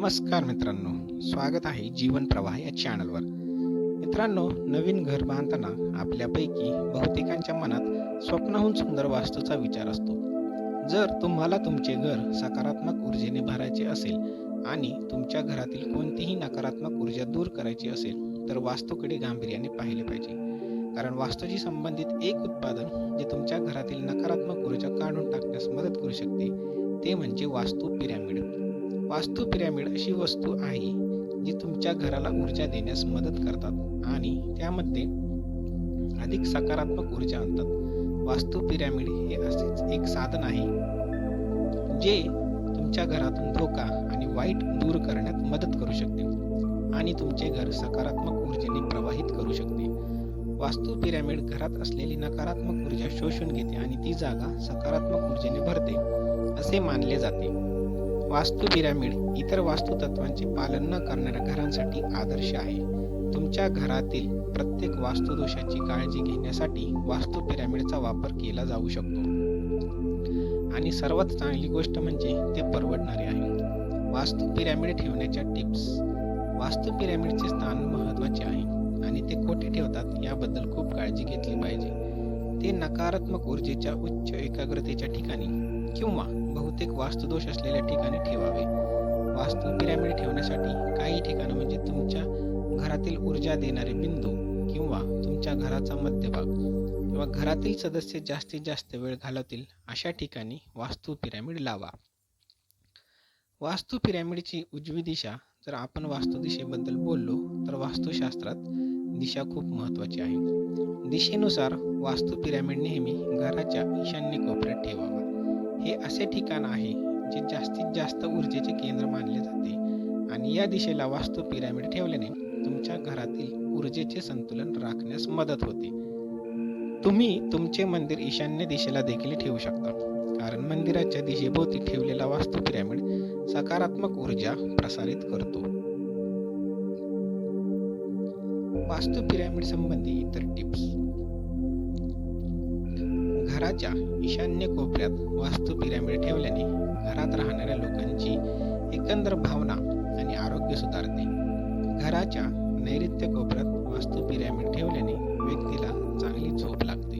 नमस्कार मित्रांनो. स्वागत आहे जीवन प्रवाह या चॅनलवर मित्रांनो नवीन घर बांधताना आपल्यापैकी बहुतेकांच्या मनात स्वप्नाहून सुंदर वास्तूचा विचार असतो. जर तुम्हाला तुमचे घर सकारात्मक ऊर्जेने भरायचे असेल आणि तुमच्या घरातील कोणतीही नकारात्मक ऊर्जा दूर करायची असेल तर वास्तूकडे गांभीर्याने पाहिले पाहिजे. कारण वास्तूशी संबंधित एक उत्पादन जे तुमच्या घरातील नकारात्मक ऊर्जा काढून टाकण्यास मदत करू शकते ते म्हणजे वास्तू पिरॅमिड. वास्तू पिरॅमिड अशी वस्तू आहे जी तुमच्या घराला ऊर्जा देण्यास मदत करतात आणि त्यामध्ये अधिक सकारात्मक ऊर्जा आणतात. वास्तू पिरॅमिड हे असेच एक साधन आहे जे तुमच्या घरातून धोका आणि वाईट दूर करण्यात मदत करू शकते आणि तुमचे घर सकारात्मक ऊर्जेने प्रवाहित करू शकते. वास्तू पिरॅमिड घरात असलेली नकारात्मक ऊर्जा शोषून घेते आणि ती जागा सकारात्मक ऊर्जेने भरते असे मानले जाते. वास्तू पिरामिड इतर वास्तू तत्वांचे पालन न करणाऱ्या घरांसाठी आदर्श आहे. तुमच्या घरातील प्रत्येक वास्तुदोषाची काळजी घेण्यासाठी वास्तू पिरामिडचा वापर केला जाऊ शकतो. आणि सर्वात चांगली गोष्ट म्हणजे ते परवडणारे आहे. वास्तू पिरॅमिड ठेवण्याच्या टिप्स. वास्तू पिरामिडचे स्थान महत्त्वाचे आहे आणि ते कोठे ठेवतात याबद्दल खूप काळजी घेतली पाहिजे. ते नकारात्मक ऊर्जेच्या उच्च एकाग्रतेच्या ठिकाणी किंवा बहुतेक वास्तुदोष असलेल्या ठिकाणी ठेवावे. वास्तू पिरॅमिड ठेवण्यासाठी काही ठिकाणं म्हणजे तुमच्या घरातील ऊर्जा देणारे बिंदू किंवा तुमच्या घराचा मध्यभाग किंवा घरातील सदस्य जास्तीत जास्त वेळ घालवतील अशा ठिकाणी वास्तू पिरॅमिड लावा. वास्तू पिरॅमिडची उजवी दिशा जर आपण वास्तू दिशेबद्दल बोललो तर वास्तुशास्त्रात दिशा खूप महत्त्वाची आहे. दिशेनुसार वास्तू पिरॅमिड नेहमी घराच्या ईशान्य कोपऱ्यात ठेवावा. हे असे ठिकाण आहे जे जास्तीत जास्त ऊर्जेचे केंद्र मानले जाते. आणि या दिशेला वास्तू पिरॅमिड ठेवल्याने तुमच्या घरातील ऊर्जेचे संतुलन राखण्यास मदत होते. तुम्ही तुमचे मंदिर ईशान्य दिशेला देखील ठेवू शकता. कारण मंदिराच्या दिशेभोवती ठेवलेला वास्तू पिरॅमिड सकारात्मक ऊर्जा प्रसारित करतो. वास्तू पिरॅमिड संबंधी इतर टिप्स. घराच्या ईशान्य कोपऱ्यात वास्तू पिरॅमिड ठेवल्याने घरात राहणाऱ्या लोकांची एकंदर भावना आणि आरोग्य सुधारते. घराच्या नैऋत्य कोपऱ्यात वास्तू पिरॅमिड ठेवल्याने व्यक्तीला चांगली झोप लागते.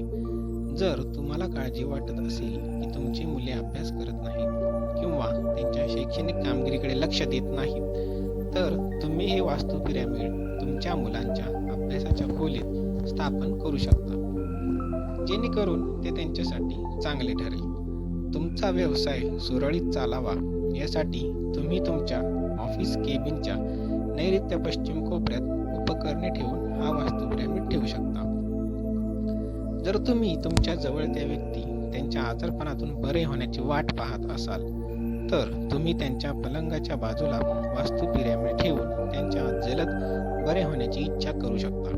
जर तुम्हाला काळजी वाटत असेल की तुमची मुले अभ्यास करत नाहीत किंवा त्यांच्या शैक्षणिक कामगिरीकडे लक्ष देत नाहीत तर तुम्ही हे वास्तू पिरॅमिड तुमच्या मुलांच्या अभ्यासाच्या खोलीत स्थापन करू शकता. जेणेकरून ते त्यांच्यासाठी चांगले ठरेल. तुमचा व्यवसाय सुरळीत चालावा यासाठी तुम्ही तुमच्या ऑफिस केबिनच्या नैऋत्य पश्चिम कोपऱ्यात उपकरणे ठेवून हा वास्तू पिरॅमिड ठेवू शकता. जर तुम्ही तुमच्या जवळच्या व्यक्ती त्यांच्या आजारपणातून बरे होण्याची वाट पाहत असाल तर तुम्ही त्यांच्या पलंगाच्या बाजूला वास्तू पिरॅमिड ठेवून त्यांच्या जलद बरे होण्याची इच्छा करू शकता.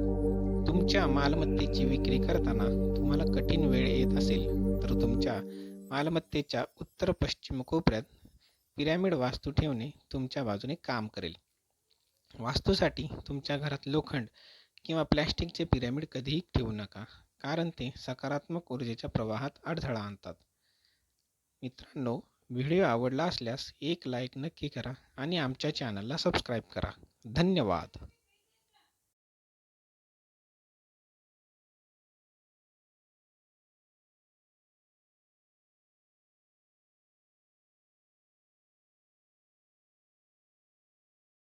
तुमच्या मालमत्तेची विक्री करताना तुम्हाला कठीण वेळ येत असेल तर तुमच्या मालमत्तेच्या उत्तर पश्चिम कोपऱ्यात पिरॅमिड वास्तू ठेवणे तुमच्या बाजूने काम करेल. वास्तूसाठी तुमच्या घरात लोखंड किंवा प्लॅस्टिकचे पिरॅमिड कधीही ठेवू नका कारण ते सकारात्मक ऊर्जेच्या प्रवाहात अडथळा आणतात. मित्रांनो व्हिडिओ आवडला असल्यास एक लाईक नक्की करा आणि आमच्या चॅनलला सबस्क्राईब करा. धन्यवाद.